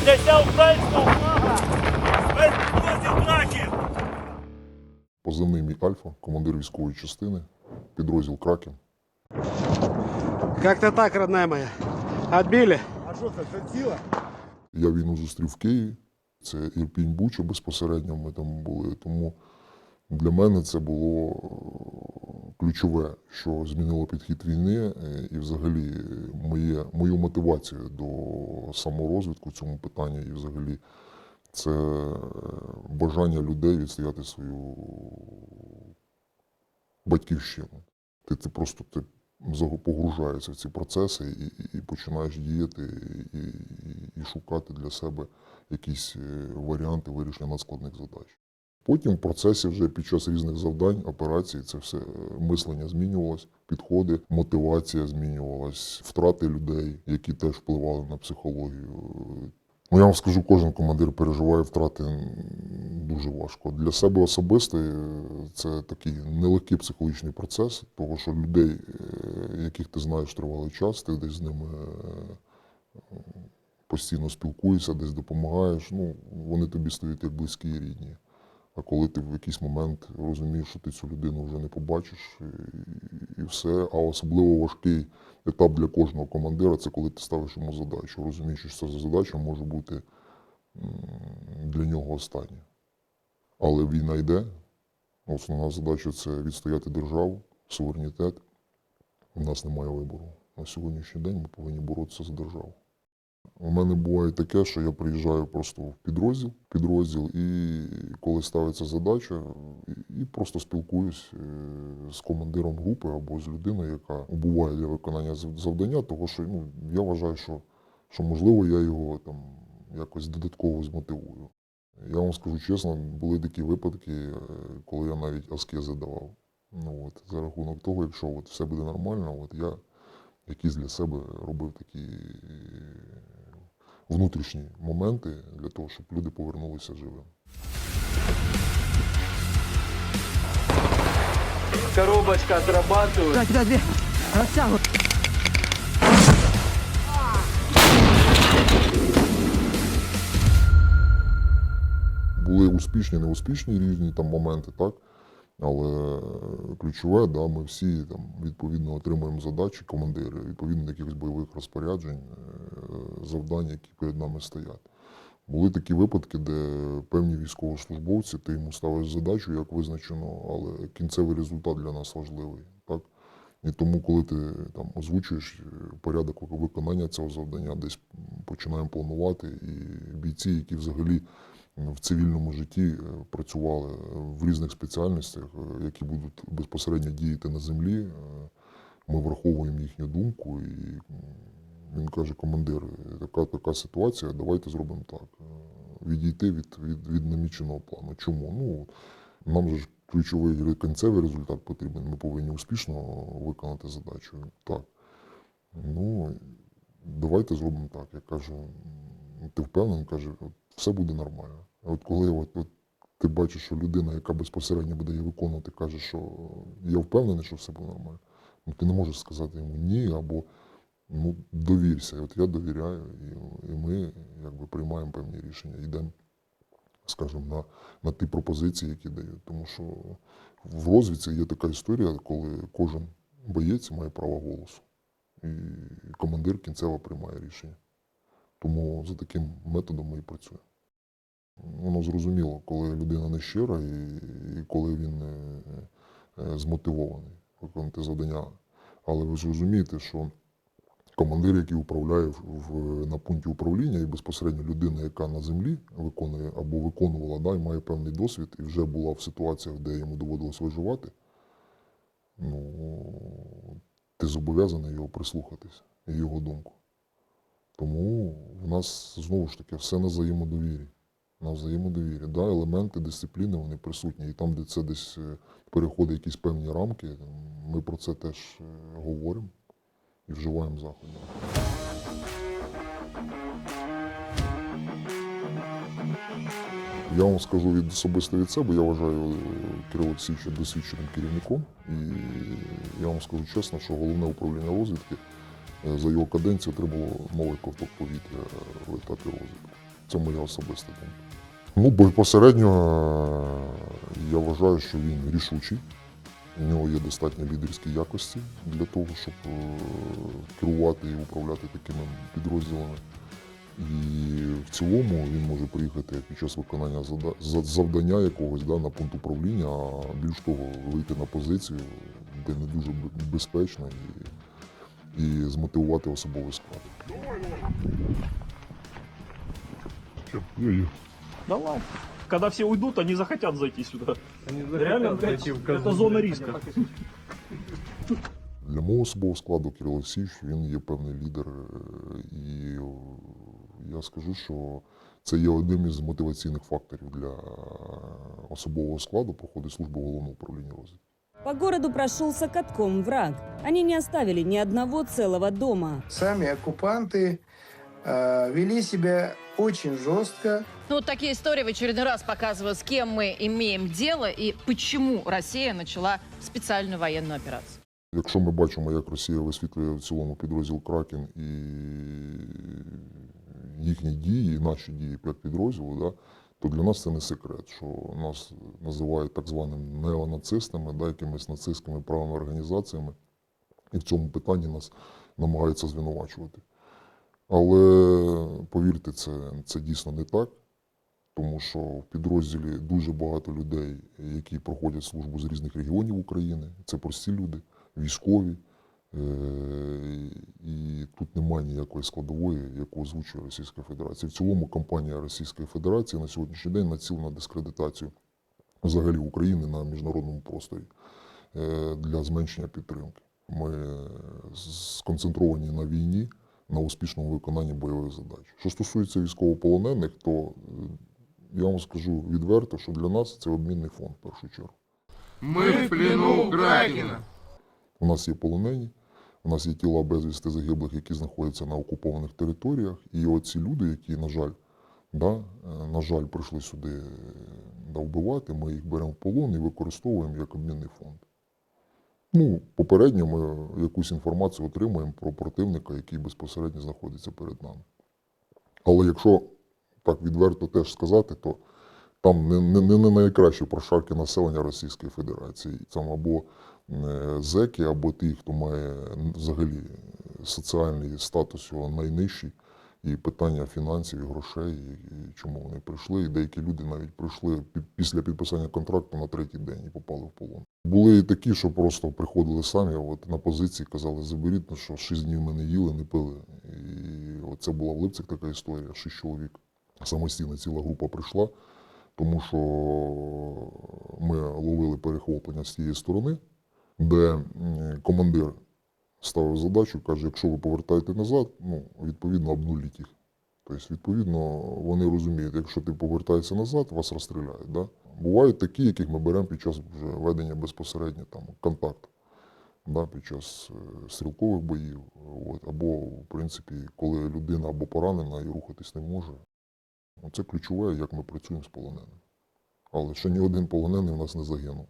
Підняття українського флага! Весь краків! Позивний мій Альфа, командир військової частини, підрозділ Кракен. Как-то так, родная моя. Отбили. А що це, це ціла? Я війну зустрів в Києві. Це Ірпінь Буча безпосередньо ми там були. Тому для мене це було ключове, що змінило підхід війни е, і взагалі моє, мою мотивацію до саморозвитку в цьому питанні, і взагалі це е, бажання людей відстояти свою батьківщину. Ти, ти просто ти погружаєшся в ці процеси і, і, і починаєш діяти і, і, і шукати для себе якісь е, варіанти вирішення надскладних задач. Потім в процесі вже під час різних завдань, операцій, це все е, мислення змінювалось, підходи, мотивація змінювалась, втрати людей, які теж впливали на психологію. Ну, я вам скажу, кожен командир переживає втрати дуже важко. Для себе особисто е, це такий нелегкий психологічний процес, тому що людей, е, яких ти знаєш тривалий час, ти десь з ними постійно спілкуєшся, десь допомагаєш. Ну, вони тобі стають як близькі і рідні. А коли ти в якийсь момент розумієш, що ти цю людину вже не побачиш, і, і все. А особливо важкий етап для кожного командира це коли ти ставиш йому задачу. Розумієш, що ця задача може бути для нього остання. Але війна йде. Основна задача це відстояти державу, суверенітет. У нас немає вибору. На сьогоднішній день ми повинні боротися за державу. У мене буває таке, що я приїжджаю просто в підрозділ, підрозділ і коли ставиться задача, і, просто спілкуюсь е, з командиром групи або з людиною, яка убуває для виконання завдання, тому що ну, я вважаю, що, що можливо я його там якось додатково змотивую. Я вам скажу чесно, були такі випадки, е, коли я навіть аскези давав. Ну, от, за рахунок того, якщо от все буде нормально, от я якісь для себе робив такі е, внутрішні моменти для того, щоб люди повернулися живими. Коробочка отрабатывает. Так. Були успішні, неуспішні різні там моменти, так? Але ключове, да, ми всі там відповідно отримуємо задачі, командири, відповідно якихось бойових розпоряджень, е, завдань, які перед нами стоять. Були такі випадки, де певні військовослужбовці, ти йому ставиш задачу, як визначено, але кінцевий результат для нас важливий. Так? І тому, коли ти там озвучуєш е, порядок виконання цього завдання, десь починаємо планувати, і бійці, які взагалі в цивільному житті е, працювали в різних спеціальностях, е, які будуть безпосередньо діяти на землі. е, Ми враховуємо їхню думку, і він каже: командир, така така ситуація, давайте зробимо так. е, Відійти від, від, від наміченого плану. Чому? Ну, нам же ж ключовий кінцевий результат потрібен. Ми повинні успішно виконати задачу. Так. Ну, давайте зробимо так. Я кажу, ти впевнений? Каже, все буде нормально. От коли от, от ти бачиш, що людина, яка безпосередньо буде її виконувати, каже, що я впевнений, що все буде нормально, ну ти не можеш сказати йому ні, або ну, довірся. От я довіряю, і, і ми якби приймаємо певні рішення, йдемо, скажімо, на, на ті пропозиції, які дають. Тому що в розвідці є така історія, коли кожен боєць має право голосу. І командир кінцево приймає рішення. Тому за таким методом ми і працюємо. Воно зрозуміло, коли людина не щира і, коли він е, е, змотивований виконати завдання. Але ви ж розумієте, що командир, який управляє на пункті управління, і безпосередньо людина, яка на землі виконує або виконувала, да, і має певний досвід, і вже була в ситуаціях, де йому доводилось виживати, ну, ти зобов'язаний його прислухатись і його думку. Тому в нас знову ж таки все на взаємодовірі. На взаємодовірі. Да, елементи дисципліни вони присутні. І там, де це десь е, переходить якісь певні рамки, ми про це теж е, говоримо і вживаємо заходи. Я вам скажу від особисто від себе, я вважаю е, Кирила Олексійовича досвідченим керівником. І я вам скажу чесно, що головне управління розвідки за його каденцію отримало новий ковток повітря в етапі розвитку. Це моя особиста думка. Ну, безпосередньо е, я вважаю, що він рішучий. У нього є достатньо лідерські якості для того, щоб е, керувати і управляти такими підрозділами. І в цілому він може приїхати під час виконання завдання якогось да, на пункт управління, а більш того, вийти на позицію, де не дуже безпечно, і, і змотивувати особовий склад. Давай. Когда все уйдут, они захотят зайти сюда. Реально, блядь, это зона риска. Для мого особового складу Кирило Олексійович, він є певний лідер, е, і е, я скажу, що це є одним із мотиваційних факторів для особового складу проходить службу головного управління розвідки. По городу прошелся катком враг. Они не оставили ни одного целого дома. Сами оккупанты э, вели себя очень жестко. Ну, вот такие истории в очередной раз показывают, с кем мы имеем дело и почему Россия начала специальную военную операцию. Якщо ми бачимо, як Росія висвітлює в цілому підрозділ Кракен і їхні дії, і наші дії як підрозділу, да, то для нас це не секрет, що нас називають так званими неонацистами, да, якимись нацистськими правими організаціями, і в цьому питанні нас намагаються звинувачувати. Але повірте, це, це дійсно не так, тому що в підрозділі дуже багато людей, які проходять службу з різних регіонів України. Це прості люди, військові. Е, І тут немає ніякої складової, яку озвучує Російська Федерація. В цілому кампанія Російської Федерації на сьогоднішній день націлена на дискредитацію взагалі України на міжнародному просторі е, для зменшення підтримки. Ми сконцентровані на війні, на успішному виконанні бойових задач. Що стосується військовополонених, то е, я вам скажу відверто, що для нас це обмінний фонд в першу чергу. Мы в плену Кракена. У нас є полонені, у нас є тіла безвісти загиблих, які знаходяться на окупованих територіях. І оці люди, які, на жаль, да, е, на жаль, прийшли сюди е, да, вбивати, ми їх беремо в полон і використовуємо як обмінний фонд. Ну, попередньо ми якусь інформацію отримуємо про противника, який безпосередньо знаходиться перед нами. Але якщо так відверто теж сказати, то там не, не, не, найкращі прошарки населення Російської Федерації. Там або е, зеки, або ті, хто має взагалі соціальний статус його найнижчий, і питання фінансів і грошей, і, чому вони прийшли. І деякі люди навіть прийшли пі- після підписання контракту на третій день і попали в полон. Були і такі, що просто приходили самі от, на позиції, казали, заберіть, ну що шість днів ми не їли, не пили. І от це була в Липцях така історія, шість чоловік. Самостійно ціла група прийшла, тому що ми ловили перехоплення з тієї сторони, де командир ставив задачу, каже, якщо ви повертаєте назад, ну, відповідно, обнуліть їх. Тобто, відповідно, вони розуміють, якщо ти повертаєшся назад, вас розстріляють. Да? Бувають такі, яких ми беремо під час вже ведення безпосередньо там, контакту, да, під час е, стрілкових боїв, от, або, в принципі, коли людина або поранена і рухатись не може. Ну, Це ключове, як ми працюємо з полоненими. Але ще ні один полонений у нас не загинув.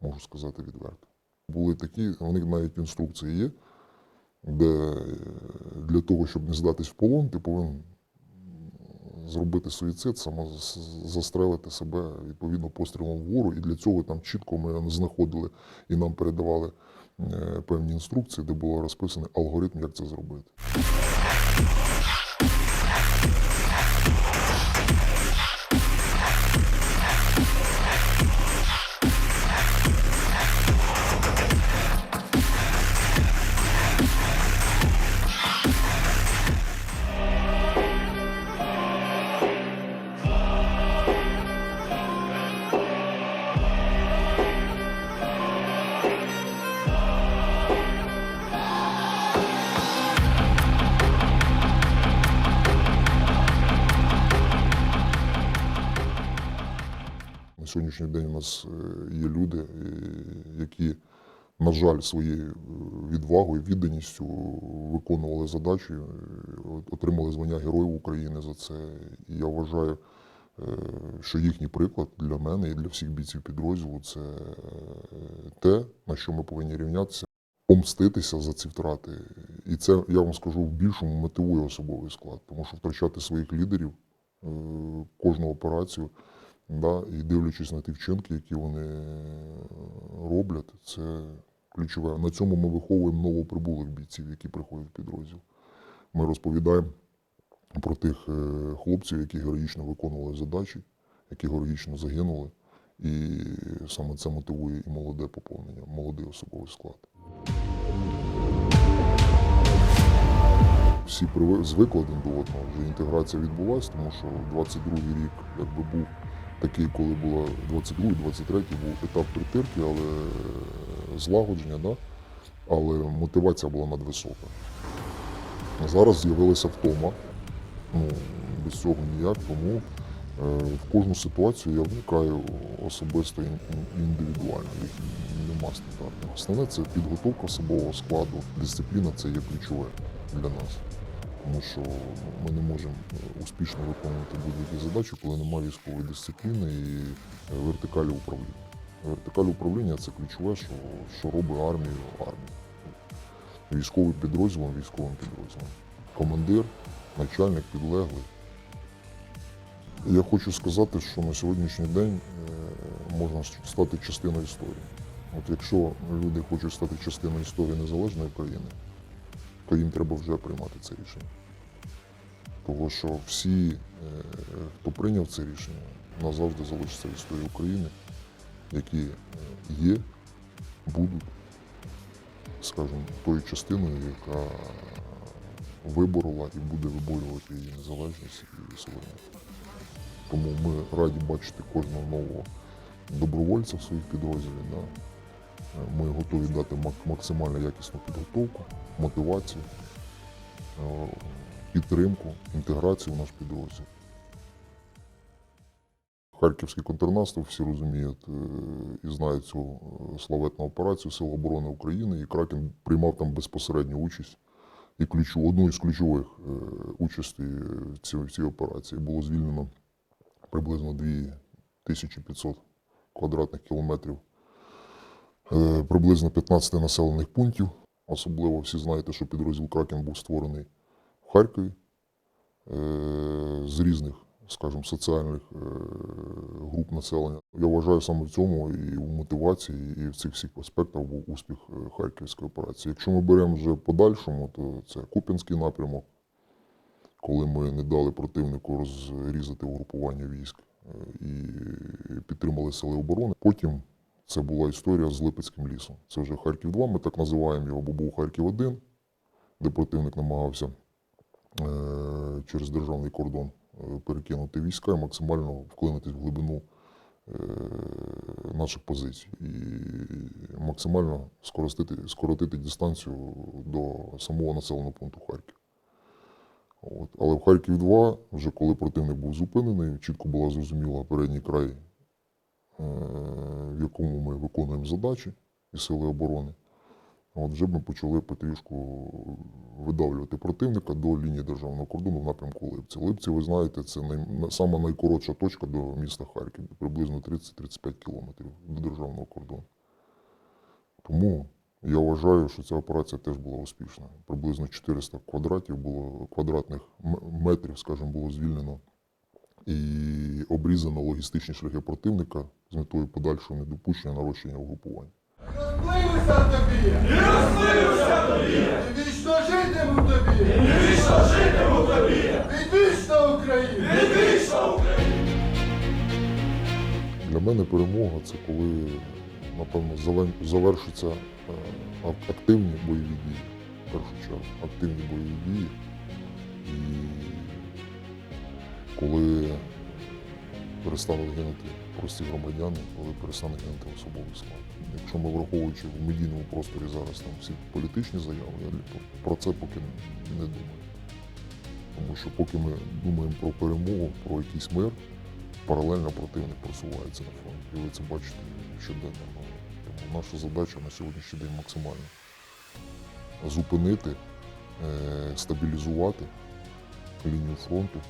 Можу сказати відверто. Були такі, них навіть інструкції є, де е, для того, щоб не здатись в полон, ти повинен зробити суїцид, застрелити себе відповідно пострілом вгору. І для цього там чітко ми знаходили і нам передавали е, певні інструкції, де було розписаний алгоритм, як це зробити. Сьогоднішній день у нас е, є люди, е, які, на жаль, своєю е, відвагою, відданістю виконували задачі, отримали звання Героїв України за це. І я вважаю, що їхній приклад для мене і для всіх бійців підрозділу це те, на що ми повинні рівнятися, помститися за ці втрати І це, я вам скажу, в більшому мотивує особовий склад, тому що втрачати своїх лідерів кожну операцію, да, і дивлячись на ті вчинки, які вони е, роблять, це ключове. На цьому ми виховуємо новоприбулих бійців, які приходять в підрозділ. Ми розповідаємо про тих е, хлопців, які героїчно виконували задачі, які героїчно загинули. І саме це мотивує і молоде поповнення, молодий особовий склад. Всі звикли один до одного, вже інтеграція відбулася, тому що 22-й рік якби був такий, коли було 22-й, 23-й був етап притирки, але е, злагодження, да? але мотивація була надвисока. Зараз з'явилася втома. Ну, без цього ніяк, тому е, в кожну ситуацію я вникаю особисто індивідуально. Нема стандартного. Основне це підготовка особового складу. Дисципліна це є ключове для нас. Тому що ми не можемо е, успішно виконувати будь-які задачі, коли немає військової дисципліни і е, вертикалі управління. Вертикаль управління це ключове, що, що робить армію армію. Військовий підрозділом військовим підрозділом. Командир, начальник, підлеглий. Я хочу сказати, що на сьогоднішній день е, можна стати частиною історії. От якщо люди хочуть стати частиною історії незалежної країни, то їм треба вже приймати це рішення. Тому що всі, е, хто прийняв це рішення, назавжди залишаться в історії України, які е, є, будуть, скажімо, тою частиною, яка виборола і буде виборювати її незалежність і суверенітет. Тому ми раді бачити кожного нового добровольця в своїх підрозділах. Да. Е, Ми готові дати максимально якісну підготовку, мотивацію, підтримку, інтеграцію в наш підрозділ. Харківський контрнаступ всі розуміють е, і знають цю е, славетну операцію Сил оборони України, і Кракен приймав там безпосередню участь. І ключу, одну із ключових е, участей в цій, операції було звільнено приблизно 2500 квадратних кілометрів, приблизно 15 населених пунктів. Особливо всі знаєте, що підрозділ Кракен був створений в Харкові е, з різних, скажімо, соціальних е, груп населення. Я вважаю саме в цьому і в мотивації, і в цих всіх аспектах був успіх е, Харківської операції. Якщо ми беремо вже подальшому, то це Куп'янський напрямок, коли ми не дали противнику розрізати угрупування військ і підтримали сили оборони. Потім це була історія з Липецьким лісом. Це вже Харків 2, ми так називаємо його, бо був Харків 1, де противник намагався через державний кордон е, перекинути війська і максимально вклинитись в глибину е, наших позицій і максимально скоротити, скоротити дистанцію до самого населеного пункту Харків. От. Але в Харків 2, вже коли противник був зупинений, чітко була зрозуміла передній край, е, в якому ми виконуємо задачі і сили оборони. От вже ми почали потрішку видавлювати противника до лінії державного кордону в напрямку Липці. Липці, ви знаєте, це най, на- сама найкоротша точка до міста Харків, приблизно 30-35 кілометрів до державного кордону. Тому я вважаю, що ця операція теж була успішна. Приблизно 400 квадратів було квадратних метрів, скажімо, було звільнено і обрізано логістичні шляхи противника з метою подальшого недопущення нарощення угрупування. Розплився тобі! І розплився тобі! І вічно житиму тобі! І вічно житиму тобі! Відвічна Україна! Відвічна Україна! Для мене перемога це коли, напевно, завершаться е, активні бойові дії, в першу чергу, активні бойові дії. І коли перестануть гинути прості громадяни, коли перестане гинути особовий склад. Якщо ми враховуючи в медійному просторі зараз там всі політичні заяви, я про це поки не думаю. Тому що поки ми думаємо про перемогу, про якийсь мир, паралельно противник просувається на фронт. І ви це бачите щоденно. Ну, Тому наша задача на сьогоднішній день максимальна зупинити, е, стабілізувати лінію фронту,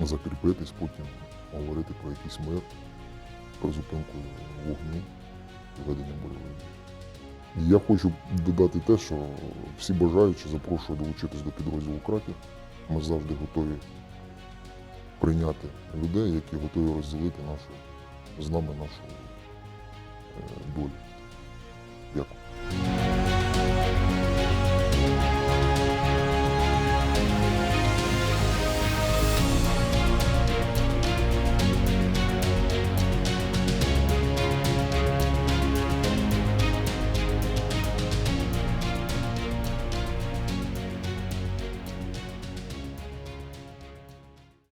закріпитись, потім говорити про якийсь мир, про зупинку вогню ведення бойової. І Я хочу додати те, що всі бажаючі запрошую долучитись до підрозділу Краків. Ми завжди готові прийняти людей, які готові розділити нашу з нами нашу е, долю. Дякую.